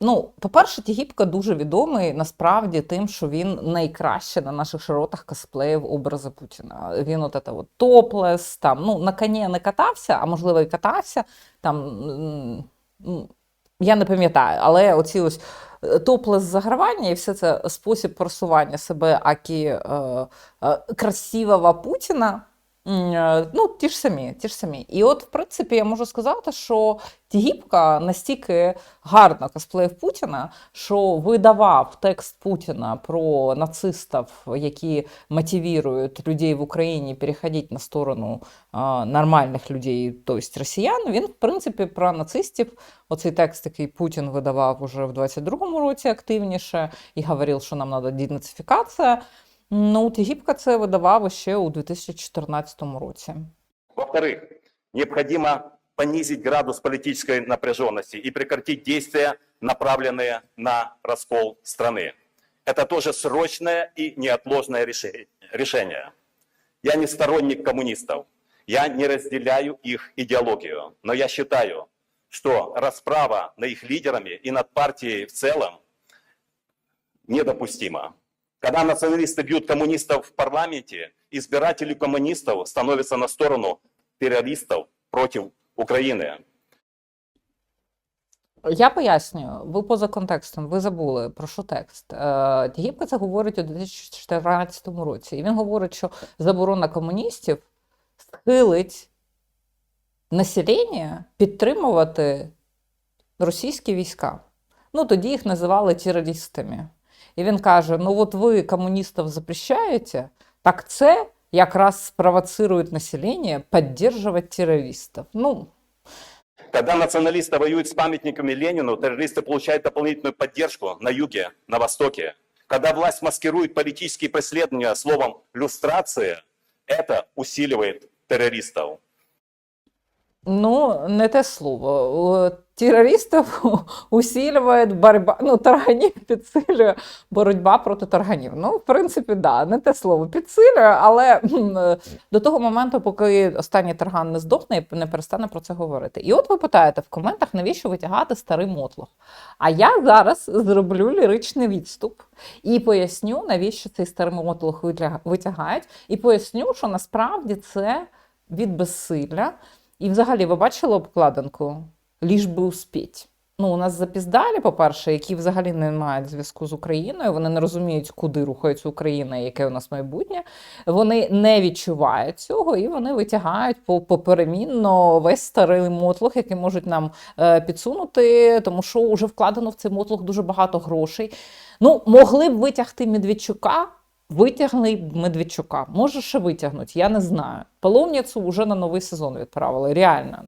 Ну, по-перше, Тігіпка дуже відомий насправді тим, що він найкраще на наших широтах косплеїв образи Путіна. Він от це от топлес, там, ну, на коні не катався, а можливо і катався. Там, я не пам'ятаю, але оці ось е, топлес загравання і все це спосіб просування себе акі е, е, красивого Путіна. Е, Ну, ті ж самі, ті ж самі. І от, в принципі, я можу сказати, що Тігіпка настільки гарно косплеїв Путіна, що видавав текст Путіна про нацистів, які мотивують людей в Україні переходити на сторону нормальних людей, тобто росіян. Він, в принципі, про нацистів. Оцей текст, який Путін видавав уже в 22-му році активніше і говорив, що нам треба денацифікація. Ну, Тігіпка це видавав ще у 2014 році. Во-вторых, необходимо понизить градус политической напряженности и прекратить действия, направленные на раскол страны. Это тоже срочное и неотложное реши- решение. Я не сторонник коммунистов, я не разделяю их идеологию, но я считаю, что расправа над их лидерами и над партией в целом недопустима. Когда националисты бьют коммунистов в парламенте, избиратели коммунистов становятся на сторону террористов против Украины. Я пояснюю, ви поза контекстом, ви забули про що текст. Е, Тігіпка це говорить у 2014 році. І він говорить, що заборона комуністів схилить населення підтримувати російські війська. Ну, тоді їх називали терористами. І він каже: ну от ви комуністів запрещаєте, так це якраз спровоцирує населення підтримувати терористів. Ну, Когда националисты воюют с памятниками Ленину, террористы получают дополнительную поддержку на юге, на востоке. Когда власть маскирует политические преследования словом «люстрация», это усиливает террористов. Ну, не те слово. У Терористів усилює боротьба, ну, тарганів підсилює боротьба проти тарганів. Ну, в принципі, да, не те слово підсилює, але е, до того моменту, поки останній тарган не здохне, і не перестане про це говорити. І от ви питаєте в коментах, навіщо витягати старий мотлох? А я зараз зроблю ліричний відступ і поясню, навіщо цей старий мотлох витягають, і поясню, що насправді це від безсилля. І взагалі, ви бачили обкладинку? Ліж би успіть. Ну, у нас запіздалі, по-перше, які взагалі не мають зв'язку з Україною, вони не розуміють, куди рухається Україна і яке у нас майбутнє. Вони не відчувають цього і вони витягають поперемінно весь старий мотлох, який можуть нам е, підсунути, тому що вже вкладено в цей мотлох дуже багато грошей. Ну, могли б витягти Медведчука, Витягли Медведчука. Може, ще витягнуть, я не знаю. Паломніцу вже на новий сезон відправили. Реально.